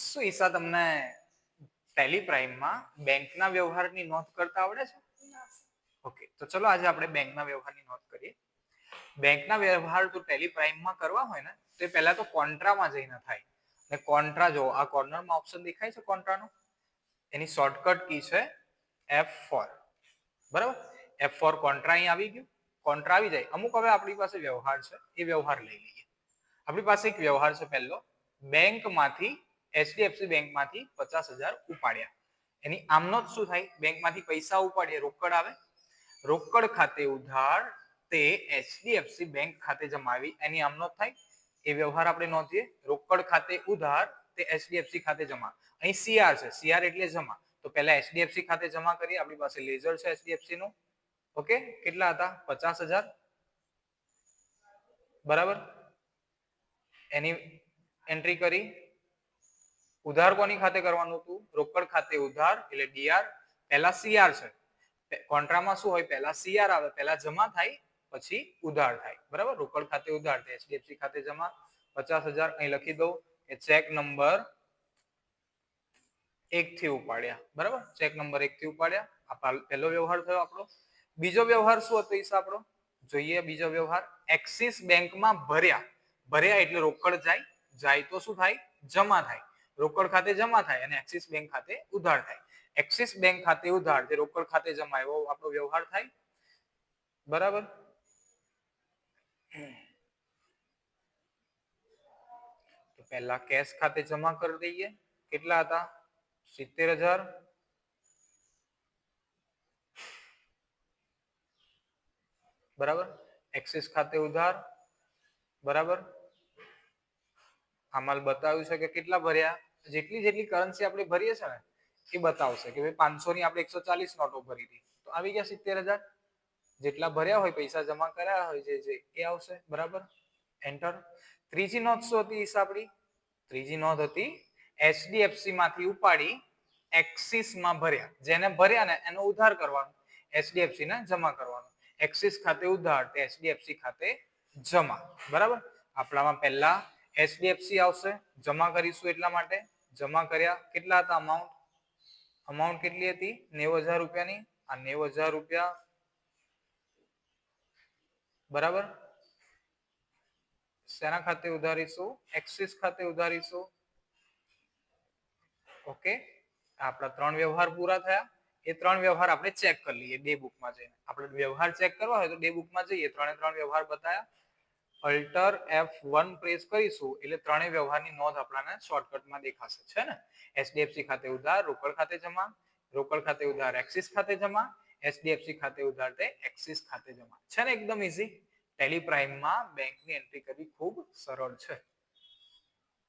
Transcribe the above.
શું ઈશા તમને ટેલી પ્રાઇમમાં બેંકના વ્યવહારની નોંધ કરતા આવડે છે? ઓકે તો ચલો આજે આપણે બેંકના વ્યવહારની નોંધ કરીએ. બેંકના વ્યવહાર તો ટેલી પ્રાઇમમાં કરવા હોય ને તો એ પહેલા તો કોન્ટ્રામાં જઈને થાય. અને કોન્ટ્રા જો આ કોર્નરમાં ઓપ્શન દેખાય છે કોન્ટ્રાનો? એની શોર્ટકટ કી છે એફ ફોર બરાબર? એફ ફોર કોન્ટ્રા અહીં આવી ગયું. કોન્ટ્રા આવી જાય. અમુક હવે આપણી પાસે વ્યવહાર છે એ વ્યવહાર લઈ લઈએ. આપણી પાસે એક વ્યવહાર છે પહેલો. બેંકમાંથી એચડીએફસી બેંકમાંથી પચાસ હજાર ઉપાડ્યા. એની આમનો જ શું થાય? બેંકમાંથી પૈસા ઉપાડીએ, રોકડ આવે. રોકડ ખાતે ઉધાર તે એચડીએફસી બેંક ખાતે જમાવી, એની આમનો જ થાય. એ વ્યવહાર આપણે નોંધીએ. રોકડ ખાતે ઉધાર તે એચડીએફસી ખાતે જમા. અહીં સીઆર છે. સીઆર એટલે જમા. તો પહેલા એચડીએફસી ખાતે જમા કરીએ. આપણી પાસે લેઝર છે એચડીએફસી નું. ઓકે? કેટલા હતા? પચાસ હજાર. બરાબર? એની એન્ટ્રી કરી. ઉધાર કોની ખાતે કરવાનું હતું? રોકડ ખાતે ઉધાર, એટલે ડીઆર પહેલા સીઆર છે. કોન્ટ્રામાં શું હોય? પહેલા સીઆર આવે, પહેલા જમા થાય, પછી ઉધાર થાય. બરાબર? રોકડ ખાતે ઉધાર થાય. એચડીએફસી ખાતે જમા, પચાસ હજાર અહીં લખી દઉં કે ચેક નંબર એક થી ઉપાડ્યા. બરાબર? ચેક નંબર એક થી ઉપાડ્યા. આ પહેલો વ્યવહાર થયો આપણો. બીજો વ્યવહાર શું હતો ઈસા આપણો જોઈએ બીજો વ્યવહાર. એક્સિસ બેંકમાં ભર્યા. ભર્યા એટલે રોકડ જાય જાય તો શું થાય? જમા થાય. રોકડ ખાતે જમા થાય અને એક્સિસ બેંક ખાતે ઉધાર થાય. એક્સિસ બેંક ખાતે ઉધાર, જે રોકડ ખાતે જમા એવો આપણો વ્યવહાર થાય. બરાબર? તો પહેલા કેશ ખાતે જમા કરી દઈએ. કેટલા હતા? સિત્તેર હજાર. બરાબર? એક્સિસ ખાતે ઉધાર. બરાબર? આમાં બતાવ્યું છે કે કેટલા ભર્યા? જેટલી જેટલી કરન્સી આપણે ભરીએ છે ને, એ બતાવશે કે ભાઈ પાંચસો ની આપણે એકસો ચાલીસ નોટો ભરી હતી. તો આવી ગયા સિત્તેર હજાર? જેટલા ભર્યા હોય, પૈસા જમા કર્યા હોય, જે જે, એ આવશે, બરાબર? એન્ટર ત્રીજી નોંધ શું હતી આપણી ત્રીજી નોંધ હતી એચડીએફસી માંથી ઉપાડી એક્સિસમાં ભર્યા. જેને ભર્યા ને, એનો ઉધાર કરવાનો. એચડીએફસી ને જમા કરવાનો. એક્સિસ ખાતે ઉધાર, તે એચડીએફસી ખાતે જમા. બરાબર? આપણામાં પહેલા એચડીએફસી આવશે. જમા કરીશું એટલા માટે. જમા કર્યા કેટલા હતા અમાઉન્ટ અમાઉન્ટ કેટલી હતી? નેવું હજાર રૂપિયાની. આ નેવું હજાર રૂપિયા બરાબર? શેના ખાતે ઉધારીશું? એક્સિસ ખાતે ઉધારીશું. ઓકે આપણા ત્રણ વ્યવહાર પૂરા થયા. એ ત્રણ વ્યવહાર આપણે ચેક કરી લઈએ ડે બુકમાં જઈને. આપણે વ્યવહાર ચેક કરવા હોય તો ડે બુકમાં જઈએ. ત્રણે ત્રણ વ્યવહાર બતાયા. અલ્ટર એફ વન પ્રેસ કરીશું, એટલે ત્રણેય વ્યવહારની નોંધ આપણાને શોર્ટકટમાં દેખાશે, છે ને? એચડીએફસી ખાતે ઉધાર, રોકડ ખાતે જમા, રોકડ ખાતે ઉધાર એક્સિસ ખાતે જમા એચડીએફસી ખાતે ઉધાર તે એક્સિસ ખાતે જમા. છે ને, એકદમ ઈઝી ટેલી પ્રાઇમમાં બેંકની એન્ટ્રી કરવી ખૂબ સરળ છે.